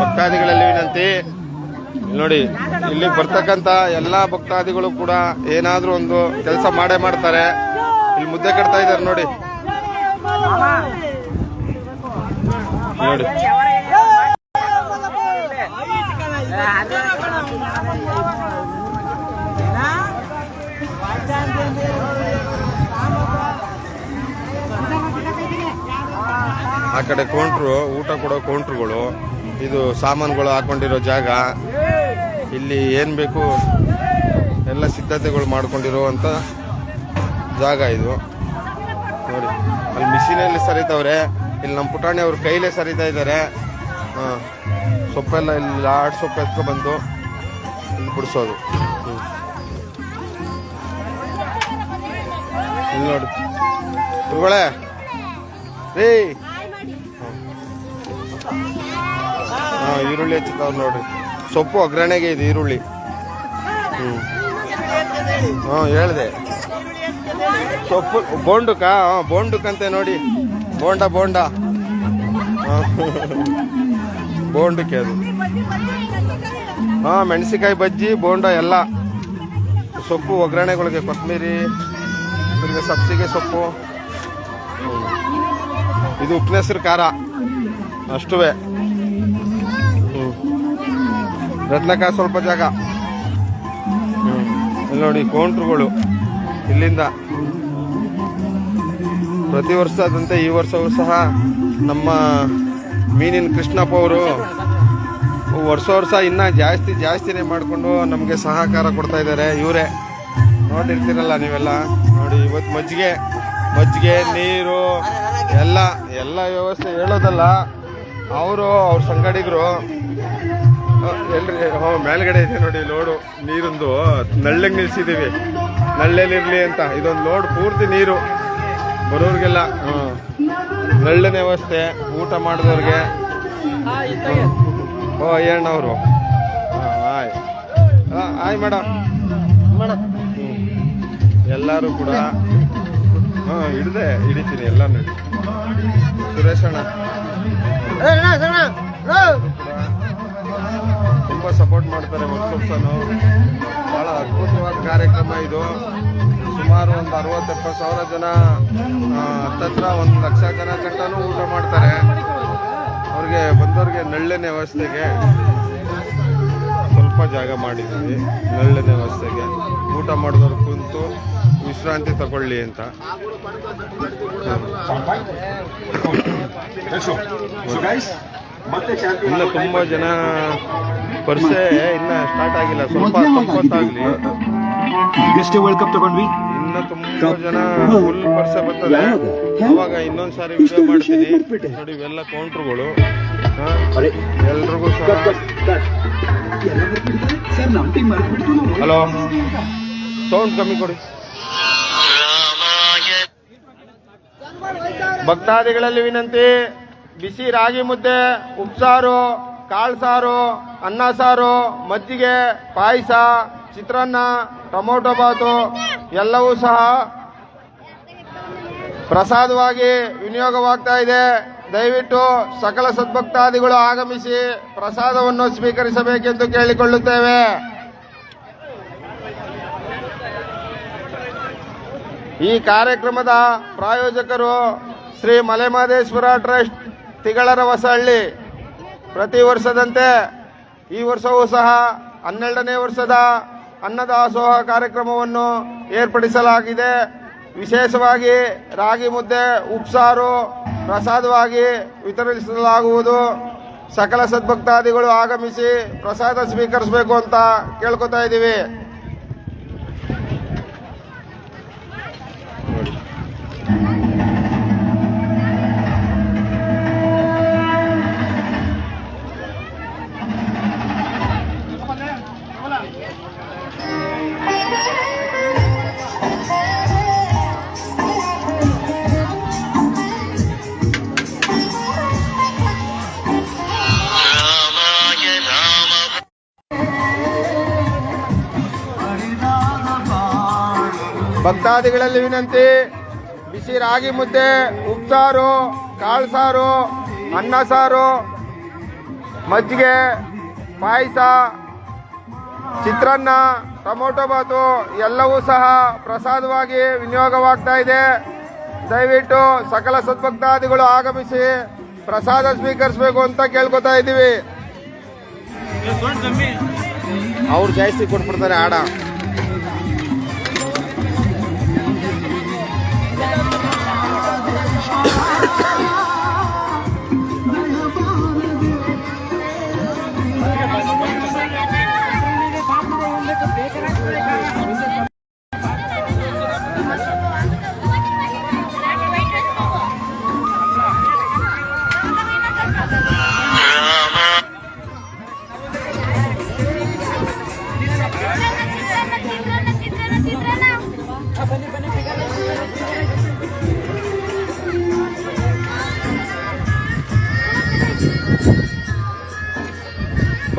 ಭಕ್ತಾದಿಗಳಲ್ಲಿ ವಿನಂತಿ. ನೋಡಿ, ಇಲ್ಲಿ ಬರ್ತಕ್ಕಂತ ಎಲ್ಲಾ ಭಕ್ತಾದಿಗಳು ಕೂಡ ಏನಾದ್ರೂ ಒಂದು ಕೆಲಸ ಮಾಡೇ ಮಾಡ್ತಾರೆ. ಇಲ್ಲಿ ಮುದ್ದೆ ಕಟ್ತಾ ಇದ್ದಾರೆ ನೋಡಿ. ನೋಡಿ. ಆ ಕಡೆ ಕೌಂಟ್ರು ಊಟ ಕೊಡೋ ಕೌಂಟ್ರುಗಳು ಇದು ಸಾಮಾನುಗಳು ಹಾಕೊಂಡಿರೋ ಜಾಗ. ಇಲ್ಲಿ ಏನು ಬೇಕು? ಎಲ್ಲ ಸಿದ್ಧತೆಗಳು ಮಾಡ್ಕೊಂಡಿರುವಂಥ ಜಾಗ ಇದು. ನೋಡಿ, ಅಲ್ಲಿ ಮಿಷಿನಲ್ಲಿ ಸರಿತವ್ರೆ. ಇಲ್ಲಿ ನಮ್ಮ ಪುಟಾಣಿ ಅವ್ರ ಕೈಲೇ ಸರಿತಾ ಇದ್ದಾರೆ ಹಾಂ, ಸೊಪ್ಪೆಲ್ಲ ಇಲ್ಲಿ ಆಡ್ ಸೊಪ್ಪು ಎತ್ಕೊಬಂದು ಇಲ್ಲಿ ಬಿಡಿಸೋದು. ಇಲ್ಲಿ ನೋಡಿ. ಗುರುಗಳೇ ರೀ ಹಾ, ಈರುಳ್ಳಿ ಹಚ್ಚಿತಾವ್ ನೋಡ್ರಿ. ಸೊಪ್ಪು ಒಗ್ಗರಣೆಗೆ ಇದೆ, ಈರುಳ್ಳಿ. ಹ್ಮ್. ಹಾ, ಹೇಳ್ದೆ. ಸೊಪ್ಪು, ಬೋಂಡುಕ? ಹಾ, ಬೋಂಡುಕಂತೆ ನೋಡಿ. ಬೋಂಡ ಬೋಂಡ. ಬೋಂಡಕ್ಕೆ ಅದು. ಹಾ ಮೆಣಸಿಕಾಯಿ ಬಜ್ಜಿ, ಬೋಂಡ ಎಲ್ಲ. ಸೊಪ್ಪು ಒಗ್ಗರಣೆಗಳಿಗೆ ಕೊತ್ತಂಬರಿ ಸಬ್ಸಿಗೆ ಸೊಪ್ಪು. ಇದು ಉಪ್ಪಿನ ಹೆಸರು ಖಾರ. ಅಷ್ಟುವೆ. ರತ್ನಕ ಸ್ವಲ್ಪ ಜಾಗ. ಇಲ್ಲಿ ನೋಡಿ ಕೌಂಟ್ರುಗಳು ಇಲ್ಲಿಂದ. ಪ್ರತಿ ವರ್ಷದಂತೆ ಈ ವರ್ಷವೂ ಸಹ ನಮ್ಮ ಮೀನಿನ ಕೃಷ್ಣಪ್ಪ ಅವರು ವರ್ಷ ವರ್ಷ ಇನ್ನ ಜಾಸ್ತಿ ಜಾಸ್ತಿನೇ ಮಾಡಿಕೊಂಡು ನಮಗೆ ಸಹಕಾರ ಕೊಡ್ತಾ ಇದ್ದಾರೆ. ಇವರೇ ನೋಡಿರ್ತೀರಲ್ಲ ನೀವೆಲ್ಲ. ನೋಡಿ ಇವತ್ತು ಮಜ್ಜಿಗೆ ಮಜ್ಜಿಗೆ, ನೀರು, ಎಲ್ಲ ಎಲ್ಲ ವ್ಯವಸ್ಥೆ ಹೇಳೋದಲ್ಲ. ಅವರು ಅವ್ರ ಸಂಗಡಿಗರು ಎಲ್ರಿ ಹ್ಞೂ ಮೇಲ್ಗಡೆ ಇದೆ ನೋಡಿ ಲೋಡು ನೀರಿಂದು ನಳ್ಳಿಗೆ ನಿಲ್ಸಿದೀವಿ. ನಳ್ಳೇಲಿರಲಿ ಅಂತ. ಇದೊಂದು ಲೋಡ್ ಪೂರ್ತಿ ನೀರು. ಬರೋರಿಗೆಲ್ಲ ಹ್ಞೂ ನಳ್ಳಿನ ವ್ಯವಸ್ಥೆ ಊಟ ಮಾಡಿದವ್ರಿಗೆ. ಓ ಅಯ್ಯಣ್ಣವರು. ಹಾಂ ಆಯ್. ಆಯ್ ಮೇಡಮ್ ಎಲ್ಲರೂ ಕೂಡ ಹಾಂ ಹಿಡ್ದೆ ಹಿಡಿತೀನಿ ಎಲ್ಲ ನೋಡಿ ಸುರೇಶ್ ಅಣ್ಣ. ತುಂಬ ಸಪೋರ್ಟ್ ಮಾಡ್ತಾರೆ ವರ್ಷನೂ ಭಾಳ ಅದ್ಭುತವಾದ ಕಾರ್ಯಕ್ರಮ ಇದು. ಸುಮಾರು ಒಂದು ಅರವತ್ತು ಎಪ್ಪತ್ತು ಸಾವಿರ ಜನ ಹತ್ತತ್ರ ಒಂದು ಲಕ್ಷ ಜನ ಗಂಟನೂ ಊಟ ಮಾಡ್ತಾರೆ. ಅವ್ರಿಗೆ, ಬಂದವ್ರಿಗೆ ನಳ್ಳಿನ ವ್ಯವಸ್ಥೆಗೆ ಸ್ವಲ್ಪ ಜಾಗ ಮಾಡಿದ್ದೀವಿ. ನಳ್ಳಿನ ವ್ಯವಸ್ಥೆಗೆ. ಊಟ ಮಾಡಿದವ್ರು ಕುಂತು ವಿಶ್ರಾಂತಿ ತಗೊಳ್ಳಿ ಅಂತ. ಇನ್ನು ತುಂಬ ಜನ ಪರ್ಸೆ ಇನ್ನ ಸ್ಟಾರ್ಟ್ ಆಗಿಲ್ಲ. ಸ್ವಲ್ಪ ತಂಪತ್ತಾಗ್ಲಿ ಎಷ್ಟು ವರ್ಲ್ಡ್ ಕಪ್ ತಗೊಂಡ್ವಿ. ಇನ್ನು ತುಂಬ ಜನ ಫುಲ್ ಪರ್ಸೆ ಬರ್ತದೆ. ಅವಾಗ ಇನ್ನೊಂದ್ಸಾರಿ ವಿಡಿಯೋ ಮಾಡ್ತೀನಿ. ನೋಡಿ ಇವೆಲ್ಲ ಕೌಂಟ್ರುಗಳು ಎಲ್ರಿಗೂ ಹಲೋ ಸೌಂಡ್ ಕಮ್ಮಿ ಕೊಡಿ. ಭಕ್ತಾದಿಗಳಲ್ಲಿ ವಿನಂತಿ, ಬಿಸಿ ರಾಗಿ ಮುದ್ದೆ, ಉಪ್ಸಾರು ಕಾಳು ಸಾರು ಅನ್ನ ಸಾರು, ಮಜ್ಜಿಗೆ, ಪಾಯಸ, ಚಿತ್ರಾನ್ನ, ಟೊಮೊಟೊ ಬಾತು, ಎಲ್ಲವೂ ಸಹ ಪ್ರಸಾದವಾಗಿ ವಿನಿಯೋಗವಾಗ್ತಾ ಇದೆ. ದಯವಿಟ್ಟು ಸಕಲ ಸದ್ಭಕ್ತಾದಿಗಳು ಆಗಮಿಸಿ ಪ್ರಸಾದವನ್ನು ಸ್ವೀಕರಿಸಬೇಕೆಂದು ಕೇಳಿಕೊಳ್ಳುತ್ತೇವೆ. ಈ ಕಾರ್ಯಕ್ರಮದ ಪ್ರಾಯೋಜಕರು ಶ್ರೀ ಮಲೆಮಹದೇಶ್ವರ ಟ್ರಸ್ಟ್ ತಿಗಳರ ಹೊಸಹಳ್ಳಿ. ಪ್ರತಿ ವರ್ಷದಂತೆ ಈ ವರ್ಷವೂ ಸಹ ಹನ್ನೆರಡನೇ ವರ್ಷದ ಅನ್ನದಾಸೋಹ ಕಾರ್ಯಕ್ರಮವನ್ನು ಏರ್ಪಡಿಸಲಾಗಿದೆ. ವಿಶೇಷವಾಗಿ ರಾಗಿ ಮುದ್ದೆ, ಉಪ್ಸಾರು ಪ್ರಸಾದವಾಗಿ ವಿತರಿಸಲಾಗುವುದು. ಸಕಲ ಸದ್ಭಕ್ತಾದಿಗಳು ಆಗಮಿಸಿ ಪ್ರಸಾದ ಸ್ವೀಕರಿಸಬೇಕು ಅಂತ ಕೇಳ್ಕೊತಾ ಇದ್ದೀವಿ. ಭಕ್ತಾದಿಗಳಲ್ಲಿ ವಿನಂತಿ. ಬಿಸಿ ರಾಗಿ ಮುದ್ದೆ ಉಪ್ಸಾರು ಕಾಳು ಸಾರು, ಅನ್ನ ಸಾರು, ಮಜ್ಜಿಗೆ, ಪಾಯಸ, ಚಿತ್ರಾನ್ನ, ಟೊಮೊಟೊ ಬಾತು ಎಲ್ಲವೂ ಸಹ ಪ್ರಸಾದವಾಗಿ ವಿನಿಯೋಗವಾಗ್ತಾ ಇದೆ. ದಯವಿಟ್ಟು ಸಕಲ ಸದ್ಭಕ್ತಾದಿಗಳು ಆಗಮಿಸಿ ಪ್ರಸಾದ ಸ್ವೀಕರಿಸಬೇಕು ಅಂತ ಕೇಳ್ಕೊತಾ ಇದ್ದೀವಿ. ಅವ್ರು ಜಾಸ್ತಿ ಕೊಟ್ಬಿಡ್ತಾರೆ ಆಡ.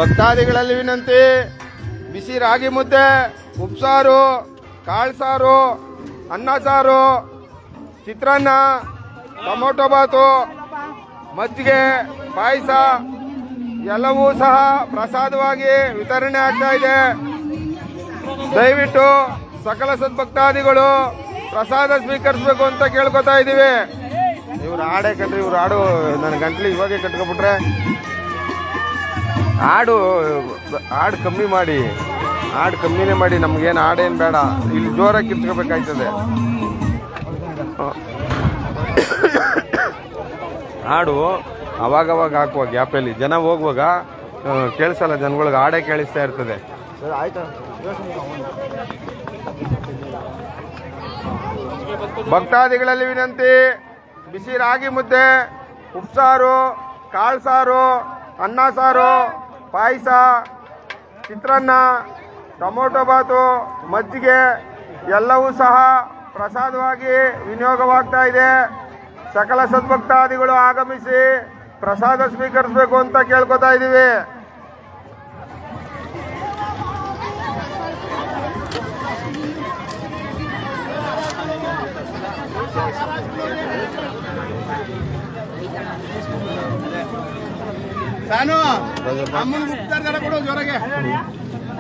ಭಕ್ತಾದಿಗಳಲ್ಲಿ ವಿನಂತಿ. ಬಿಸಿ ರಾಗಿ ಮುದ್ದೆ, ಉಪ್ಸಾರು ಕಾಳು ಸಾರು ಅನ್ನ ಸಾರು ಚಿತ್ರಾನ್ನ, ಟೊಮೊಟೊ ಬಾತು, ಮಜ್ಜಿಗೆ, ಪಾಯಸ, ಎಲ್ಲವೂ ಸಹ ಪ್ರಸಾದವಾಗಿ ವಿತರಣೆ ಆಗ್ತಾ ಇದೆ. ದಯವಿಟ್ಟು ಸಕಲ ಸದ್ಭಕ್ತಾದಿಗಳು ಪ್ರಸಾದ ಸ್ವೀಕರಿಸಬೇಕು ಅಂತ ಕೇಳ್ಕೊತಾ ಇದ್ದೀವಿ. ಇವ್ರು ಹಾಡೇ ಕಟ್ರಿ, ಇವ್ರು ಹಾಡು ನನ್ನ ಗಂಟ್ಲಿ ಇವಾಗೆ ಕಟ್ಕೊಬಿಟ್ರೆ. ಹಾಡು ಹಾಡು ಕಮ್ಮಿ ಮಾಡಿ ಹಾಡು ಕಮ್ಮಿನೇ ಮಾಡಿ ನಮ್ಗೇನು ಹಾಡೇನು ಬೇಡ. ಇಲ್ಲಿ ಜೋರಾಗಿ ಕಿರ್ಚ್ಕೋಬೇಕಾಯ್ತದೆ. ಹಾಡು ಅವಾಗವಾಗ ಹಾಕುವ ಗ್ಯಾಪಲ್ಲಿ. ಜನ ಹೋಗುವಾಗ ಕೇಳಿಸಲ್ಲ ಜನಗಳಿಗೆ ಹಾಡೇ ಕೇಳಿಸ್ತಾ ಇರ್ತದೆ. ಭಕ್ತಾದಿಗಳಲ್ಲಿ ವಿನಂತಿ ಬಿಸಿ ರಾಗಿ ಮುದ್ದೆ ಉಪ್ಸಾರು ಕಾಳು ಸಾರು ಅನ್ನ ಸಾರು ಪಾಯಸ, ಚಿತ್ರಾನ್ನ, ಟೊಮೊಟೊ ಬಾತು, ಮಜ್ಜಿಗೆ ಎಲ್ಲವೂ ಸಹ ಪ್ರಸಾದವಾಗಿ ವಿನಿಯೋಗವಾಗ್ತಾ ಇದೆ. ಸಕಲ ಸದ್ಭಕ್ತಾದಿಗಳು ಆಗಮಿಸಿ ಪ್ರಸಾದ ಸ್ವೀಕರಿಸಬೇಕು ಅಂತ ಕೇಳ್ಕೊತಾ ಇದ್ದೀವಿ.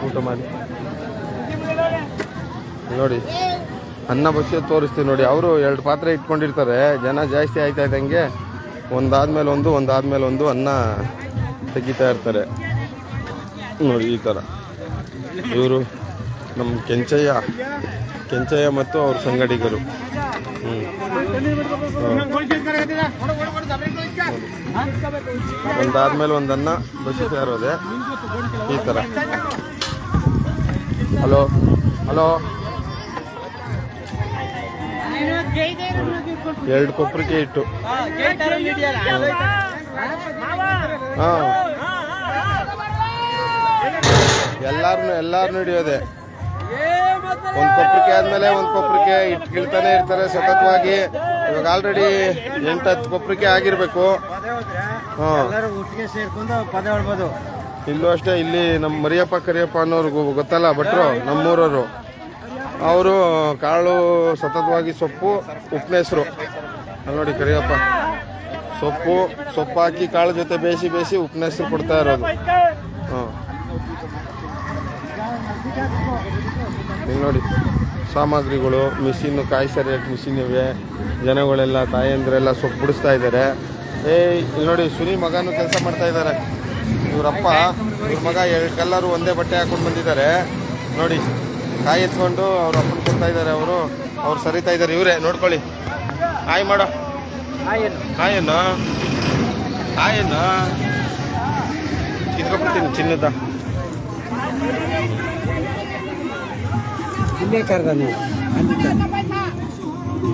ಊಟ ಮಾಡಿ. ನೋಡಿ ಅನ್ನ ಬಸ್ಸು ತೋರಿಸ್ತೀವಿ ನೋಡಿ. ಅವರು ಎರಡು ಪಾತ್ರೆ ಇಟ್ಕೊಂಡಿರ್ತಾರೆ. ಜನ ಜಾಸ್ತಿ ಆಯ್ತಾ ಇದ್ದಂಗೆ. ಒಂದಾದ್ಮೇಲೆ ಒಂದು ಒಂದಾದ್ಮೇಲೆ ಒಂದು ಅನ್ನ ತೆಗಿತಾ ಇರ್ತಾರೆ. ನೋಡಿ ಈ ಥರ. ಇವರು ನಮ್ಮ ಕೆಂಚಯ್ಯ ಕೆಂಚಯ್ಯ ಮತ್ತು ಅವ್ರ ಸಂಗಡಿಗರು. ಹ್ಞೂ ಒಂದಾದ್ಮೇಲೆ ಒಂದನ್ನ ಬಸಿತಾ ಇರೋದೆ ಈ ತರ. ಹಲೋ? ಹಲೋ? ಎರಡು ಕೊಬ್ಬರಿಗೆ ಇಟ್ಟು. ಹಾಂ. ಎಲ್ಲಾರನು ಎಲ್ಲಾರನು ಹಿಡಿಯೋದೆ. ಒಂದು ಕೊಪ್ಪರಿಕೆ ಆದ್ಮೇಲೆ ಒಂದು ಕೊಪ್ಪರಿಕೆ ಇಟ್ಕಿಳ್ತಾನೆ ಇರ್ತಾರೆ ಸತತವಾಗಿ. ಇವಾಗ ಆಲ್ರೆಡಿ ಎಂಟು ಹತ್ತು ಕೊಬ್ಬರಿಗೆ ಆಗಿರ್ಬೇಕು. ಹಾಂ. ಒಟ್ಟಿಗೆ ಸೇರ್ಕೊಂಡು ಪದ ಹೇಳ್ಬೋದು ಇಲ್ಲೂ ಅಷ್ಟೇ ಇಲ್ಲಿ ನಮ್ಮ ಮರಿಯಪ್ಪ ಕರಿಯಪ್ಪ ಅನ್ನೋರ್ಗು ಗೊತ್ತಲ್ಲ ಭಟ್ರು ನಮ್ಮೂರವರು. ಅವರು ಕಾಳು ಸತತವಾಗಿ ಸೊಪ್ಪು ಉಪ್ಪಿನ ನೋಡಿ ಕರಿಯಪ್ಪ. ಸೊಪ್ಪು ಸೊಪ್ಪು ಹಾಕಿ ಕಾಳು ಜೊತೆ ಬೇಯಿಸಿ ಬೇಯಿಸಿ ಉಪ್ಪಿನ ಹೆಸರು ಕೊಡ್ತಾ ಇರೋದು. ಹಾಂ. ಇಲ್ಲಿ ನೋಡಿ. ಸಾಮಗ್ರಿಗಳು ಮಿಷಿನ್ನು ಕಾಯಿ ಮಿಷಿನ್ ಇವೆ. ಜನಗಳೆಲ್ಲ, ತಾಯಂದಿರೆಲ್ಲ ಸೊಪ್ಪು ಬಿಡಿಸ್ತಾ ಇದ್ದಾರೆ. ಏ, ಇಲ್ಲಿ ನೋಡಿ, ಸುನಿ ಮಗನೂ ಕೆಲಸ ಮಾಡ್ತಾ ಇದ್ದಾರೆ. ಇವರಪ್ಪ, ಇವ್ರ ಮಗ ಎರಡು ಕಲ್ಲರು ಒಂದೇ ಬಟ್ಟೆ ಹಾಕೊಂಡು ಬಂದಿದ್ದಾರೆ. ನೋಡಿ, ಕಾಯಿ ಎತ್ಕೊಂಡು ಅವ್ರ ಅಪ್ಪನ ಕೊಡ್ತಾ ಇದ್ದಾರೆ ಅವರು. ಅವ್ರು ಸರಿತಾ ಇದ್ದಾರೆ. ಇವರೇ, ನೋಡ್ಕೊಳ್ಳಿ. ಕಾಯಿ ಮಾಡೋ. ಕಾಯನ್ನು ಕಾಯನ್ನು ಕಿತ್ಕೊಬಿಡ್ತೀನಿ ಚಿನ್ನದ.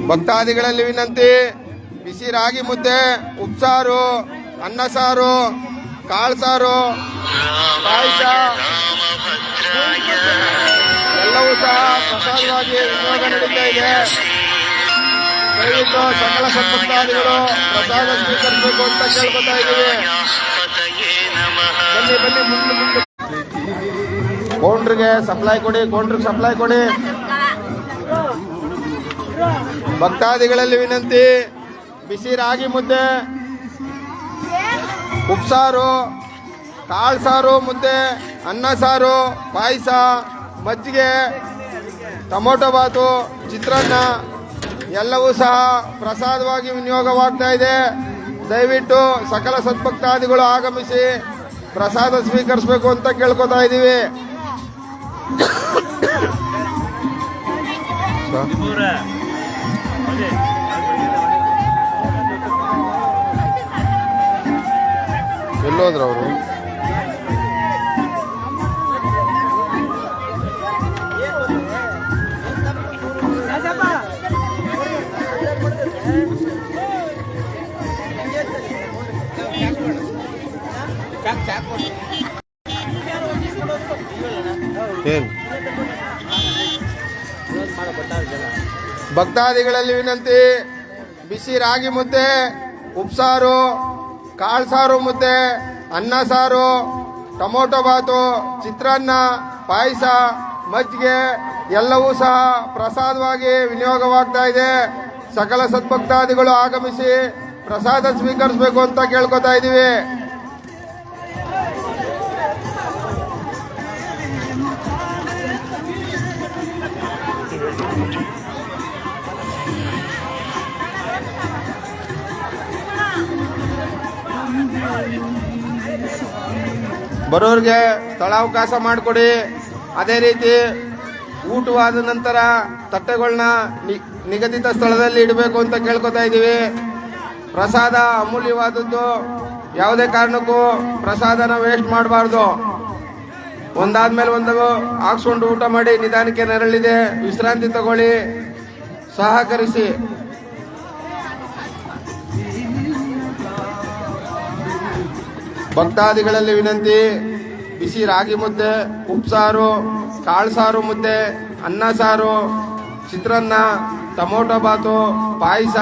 ಭಕ್ತಾದಿಗಳಲ್ಲಿ ವಿನಂತಿ, ಬಿಸಿ ರಾಗಿ ಮುದ್ದೆ ಉಪ್ಸಾರು ಅನ್ನ ಸಾರು, ಕಾಳು ಸಾರು, ಪಾಯಸ, ಎಲ್ಲವೂ ಸಹ ಪ್ರಸಾದವಾಗಿ ವಿನಿಯೋಗ ನಡೀತಾ ಇದೆ. ದಯವಿಟ್ಟು ಸಕಲ ಸದ್ಭಕ್ತಾದಿಗಳು ಪ್ರಸಾದ ಸ್ವೀಕರಿಸಬೇಕು ಅಂತ ಕೇಳ್ಕೊತಾ ಇದ್ದೀವಿ. ಬನ್ನಿ ಬನ್ನಿ, ಮುಂದೆ ಮುಂದೆ. ಕೌಂಟ್ರಿಗೆ ಸಪ್ಲೈ ಕೊಡಿ ಕೌಂಟ್ರಿಗೆ ಸಪ್ಲೈ ಕೊಡಿ. ಭಕ್ತಾದಿಗಳಲ್ಲಿ ವಿನಂತಿ, ಬಿಸಿ ರಾಗಿ ಮುದ್ದೆ, ಉಪ್ಸಾರು, ಕಾಳು ಸಾರು ಮುದ್ದೆ, ಅನ್ನ ಸಾರು, ಪಾಯಸ, ಮಜ್ಜಿಗೆ, ಟೊಮೊಟೊ ಬಾತು, ಚಿತ್ರಾನ್ನ, ಎಲ್ಲವೂ ಸಹ ಪ್ರಸಾದವಾಗಿ ವಿನಿಯೋಗವಾಗ್ತಾ ಇದೆ. ದಯವಿಟ್ಟು ಸಕಲ ಸದ್ಭಕ್ತಾದಿಗಳು ಆಗಮಿಸಿ ಪ್ರಸಾದ ಸ್ವೀಕರಿಸಬೇಕು ಅಂತ ಕೇಳ್ಕೊತಾ ಇದ್ದೀವಿ. ಎಲ್ಲೋದ್ರು ಅವರು ಭಕ್ತಾದಿಗಳಲ್ಲಿ ವಿನಂತಿ, ಬಿಸಿ ರಾಗಿ ಮುದ್ದೆ ಉಪ್ಸಾರು ಕಾಳು ಸಾರು ಮುದ್ದೆ, ಅನ್ನ ಸಾರು, ಟೊಮೊಟೊ ಬಾತು, ಚಿತ್ರಾನ್ನ, ಪಾಯಸ, ಮಜ್ಜಿಗೆ ಎಲ್ಲವೂ ಸಹ ಪ್ರಸಾದವಾಗಿ ವಿನಿಯೋಗವಾಗ್ತಾ ಇದೆ. ಸಕಲ ಸದ್ಭಕ್ತಾದಿಗಳು ಆಗಮಿಸಿ ಪ್ರಸಾದ ಸ್ವೀಕರಿಸಬೇಕು ಅಂತ ಕೇಳ್ಕೊತಾ ಇದ್ದೀವಿ. ಬರೋರಿಗೆ ಸ್ಥಳಾವಕಾಶ ಮಾಡಿಕೊಡಿ. ಅದೇ ರೀತಿ ಊಟವಾದ ನಂತರ ತಟ್ಟೆಗಳನ್ನ ನಿಗದಿತ ಸ್ಥಳದಲ್ಲಿ ಇಡಬೇಕು ಅಂತ ಕೇಳ್ಕೊತಾ ಇದ್ದೀವಿ. ಪ್ರಸಾದ ಅಮೂಲ್ಯವಾದದ್ದು. ಯಾವುದೇ ಕಾರಣಕ್ಕೂ ಪ್ರಸಾದನ ವೇಸ್ಟ್ ಮಾಡಬಾರ್ದು. ಒಂದಾದ್ಮೇಲೆ ಒಂದು ಹಾಕ್ಸ್ಕೊಂಡು ಊಟ ಮಾಡಿ ನಿಧಾನಕ್ಕೆ ನೆರಳಿದೆ. ವಿಶ್ರಾಂತಿ ತಗೊಳ್ಳಿ. ಸಹಕರಿಸಿ. ಭಕ್ತಾದಿಗಳಲ್ಲಿ ವಿನಂತಿ, ಬಿಸಿ ರಾಗಿ ಮುದ್ದೆ, ಉಪ್ಸಾರು, ಕಾಳು ಸಾರು ಮುದ್ದೆ, ಅನ್ನ ಸಾರು, ಚಿತ್ರಾನ್ನ, ಟೊಮೊಟೊ ಬಾತು, ಪಾಯಸ,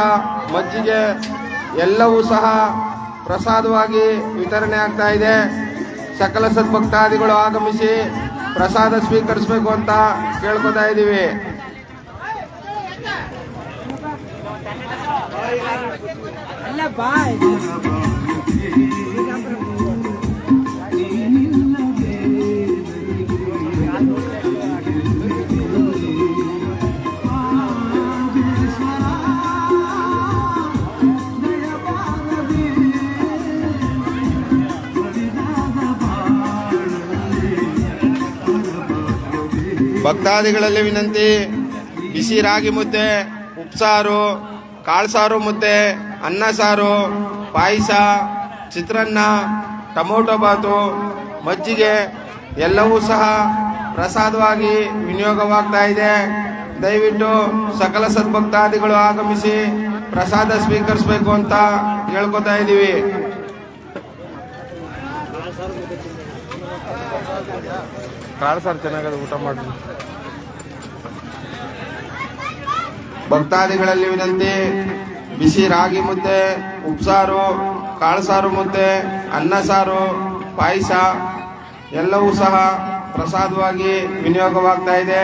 ಮಜ್ಜಿಗೆ, ಎಲ್ಲವೂ ಸಹ ಪ್ರಸಾದವಾಗಿ ವಿತರಣೆ ಆಗ್ತಾ ಇದೆ. ಸಕಲ ಸದ್ಭಕ್ತಾದಿಗಳು ಆಗಮಿಸಿ ಪ್ರಸಾದ ಸ್ವೀಕರಿಸಬೇಕು ಅಂತ ಕೇಳ್ಕೊತಾ ಇದ್ದೀವಿ. ಭಕ್ತಾದಿಗಳಲ್ಲಿ ವಿನಂತಿ. ಬಿಸಿ ರಾಗಿ ಮುದ್ದೆ, ಉಪ್ಸಾರು ಕಾಳು ಸಾರು ಮುದ್ದೆ, ಅನ್ನ ಸಾರು, ಪಾಯಸ, ಚಿತ್ರಾನ್ನ, ಟೊಮೊಟೊ ಬಾತು, ಮಜ್ಜಿಗೆ ಎಲ್ಲವೂ ಸಹ ಪ್ರಸಾದವಾಗಿ ವಿನಿಯೋಗವಾಗ್ತಾ ಇದೆ. ದಯವಿಟ್ಟು ಸಕಲ ಸದ್ಭಕ್ತಾದಿಗಳು ಆಗಮಿಸಿ ಪ್ರಸಾದ ಸ್ವೀಕರಿಸಬೇಕು ಅಂತ ಕೇಳ್ಕೊತಾ ಇದ್ದೀವಿ. ಕಾಳು ಸಾರು ಚೆನ್ನಾಗದ, ಊಟ ಮಾಡಿ ಭಕ್ತಾದಿಗಳಲ್ಲಿ ವಿನಂತಿ, ಬಿಸಿ ರಾಗಿ ಮುದ್ದೆ ಉಪ್ಸಾರು ಕಾಳು ಸಾರು ಮುದ್ದೆ, ಅನ್ನ ಸಾರು, ಪಾಯಸ, ಎಲ್ಲವೂ ಸಹ ಪ್ರಸಾದವಾಗಿ ವಿನಿಯೋಗವಾಗ್ತಾ ಇದೆ.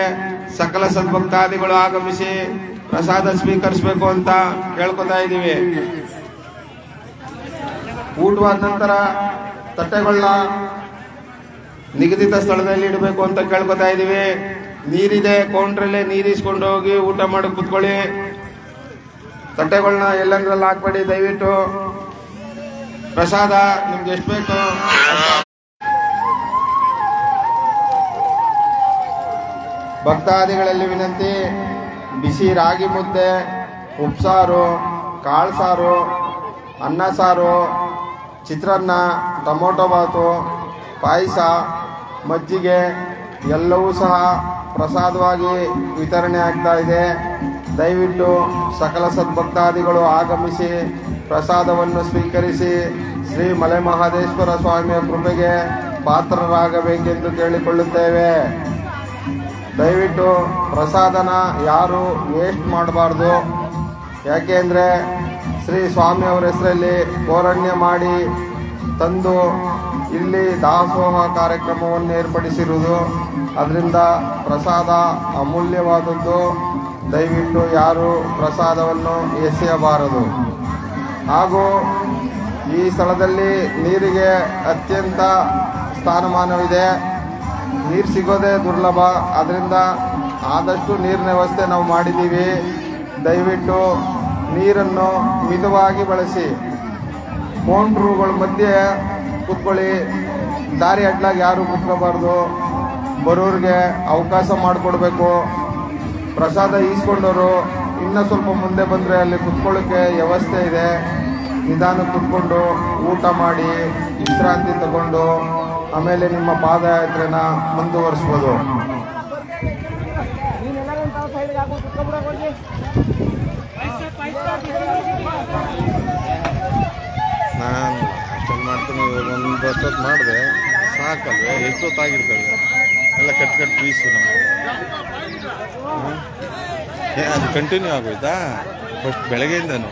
ಸಕಲ ಸದ್ಭಕ್ತಾದಿಗಳು ಆಗಮಿಸಿ ಪ್ರಸಾದ ಸ್ವೀಕರಿಸಬೇಕು ಅಂತ ಕೇಳ್ಕೊತಾ ಇದ್ದೀವಿ. ಊಟವಾದ ನಂತರ ತಟ್ಟೆಗಳನ್ನ ನಿಗದಿತ ಸ್ಥಳದಲ್ಲಿ ಇಡಬೇಕು ಅಂತ ಕೇಳ್ಕೊತಾ ಇದೀವಿ. ನೀರಿದೆ ಕೌಂಟ್ರಲ್ಲೇ ನೀರು ಇಸ್ಕೊಂಡು ಹೋಗಿ ಊಟ ಮಾಡಿ ಕುತ್ಕೊಳ್ಳಿ. ತಟ್ಟೆಗಳನ್ನ ಎಲ್ಲಂದ್ರಲ್ಲಿ ಹಾಕ್ಬೇಡಿ, ದಯವಿಟ್ಟು. ಪ್ರಸಾದ, ನಿಮ್ಗೆ ಎಷ್ಟು ಬೇಕು? ಭಕ್ತಾದಿಗಳಲ್ಲಿ ವಿನಂತಿ, ಬಿಸಿ ರಾಗಿ ಮುದ್ದೆ, ಉಪ್ಸಾರು ಕಾಳು ಸಾರು ಅನ್ನ ಸಾರು, ಚಿತ್ರಾನ್ನ, ಟೊಮೊಟೊ ಬಾತು, ಪಾಯಸ ಮಜ್ಜಿಗೆ ಎಲ್ಲವೂ ಸಹ ಪ್ರಸಾದವಾಗಿ ವಿತರಣೆ ಆಗ್ತಾ ಇದೆ. ದಯವಿಟ್ಟು ಸಕಲ ಸದ್ಭಕ್ತಾದಿಗಳು ಆಗಮಿಸಿ ಪ್ರಸಾದವನ್ನು ಸ್ವೀಕರಿಸಿ ಶ್ರೀ ಮಲೆ ಮಹಾದೇಶ್ವರ ಸ್ವಾಮಿಯ ಕೃಪೆಗೆ ಪಾತ್ರರಾಗಬೇಕೆಂದು ಕೇಳಿಕೊಳ್ಳುತ್ತೇವೆ. ದಯವಿಟ್ಟು ಪ್ರಸಾದನ ಯಾರು ವೇಸ್ಟ್ ಮಾಡಬಾರ್ದು. ಯಾಕೆಂದರೆ ಶ್ರೀ ಸ್ವಾಮಿಯವರ ಹೆಸರಲ್ಲಿ ಕೋರಣ್ಯ ಮಾಡಿ ತಂದು ಇಲ್ಲಿ ದಾಸೋಹ ಕಾರ್ಯಕ್ರಮವನ್ನು ಏರ್ಪಡಿಸಿರುವುದು. ಅದರಿಂದ ಪ್ರಸಾದ ಅಮೂಲ್ಯವಾದದ್ದು. ದಯವಿಟ್ಟು ಯಾರು ಪ್ರಸಾದವನ್ನು ಎಸೆಯಬಾರದು. ಹಾಗೂ ಈ ಸ್ಥಳದಲ್ಲಿ ನೀರಿಗೆ ಅತ್ಯಂತ ಸ್ಥಾನಮಾನವಿದೆ. ನೀರು ಸಿಗೋದೇ ದುರ್ಲಭ. ಅದರಿಂದ ಆದಷ್ಟು ನೀರಿನ ವ್ಯವಸ್ಥೆ ನಾವು ಮಾಡಿದ್ದೀವಿ. ದಯವಿಟ್ಟು ನೀರನ್ನು ಮಿತವಾಗಿ ಬಳಸಿ. ಕೌಂಟ್ರುಗಳ ಮಧ್ಯೆ ಕುತ್ಕೊಳ್ಳಿ. ದಾರಿ ಅಡ್ಲಾಗಿ ಯಾರು ಕುತ್ಕೋಬಾರ್ದು ಬರೋರಿಗೆ ಅವಕಾಶ ಮಾಡಿಕೊಡ್ಬೇಕು. ಪ್ರಸಾದ ಈಸ್ಕೊಂಡವರು ಇನ್ನೂ ಸ್ವಲ್ಪ ಮುಂದೆ ಬಂದರೆ ಅಲ್ಲಿ ಕುತ್ಕೊಳ್ಳೋಕ್ಕೆ ವ್ಯವಸ್ಥೆ ಇದೆ. ನಿಧಾನ ಕುತ್ಕೊಂಡು ಊಟ ಮಾಡಿ, ವಿಶ್ರಾಂತಿ ತಗೊಂಡು ಆಮೇಲೆ ನಿಮ್ಮ ಪಾದಯಾತ್ರೆನ ಮುಂದುವರಿಸ್ಬೋದು. ಮಾಡ್ತೀನಿ ಇವಾಗ ಒಂದು ಅಷ್ಟೊತ್ತು ಮಾಡಿದೆ ಸಾಕಲ್ವೇ? ಎಷ್ಟೊತ್ತಾಗಿರ್ತದೆ? ಎಲ್ಲ ಕಟ್ ಕಟ್ ಪೀಸು ನಮಗೆ. ಅದು ಕಂಟಿನ್ಯೂ ಆಗೋಯ್ತಾ? ಫಸ್ಟ್ ಬೆಳಗ್ಗೆಯಿಂದನು?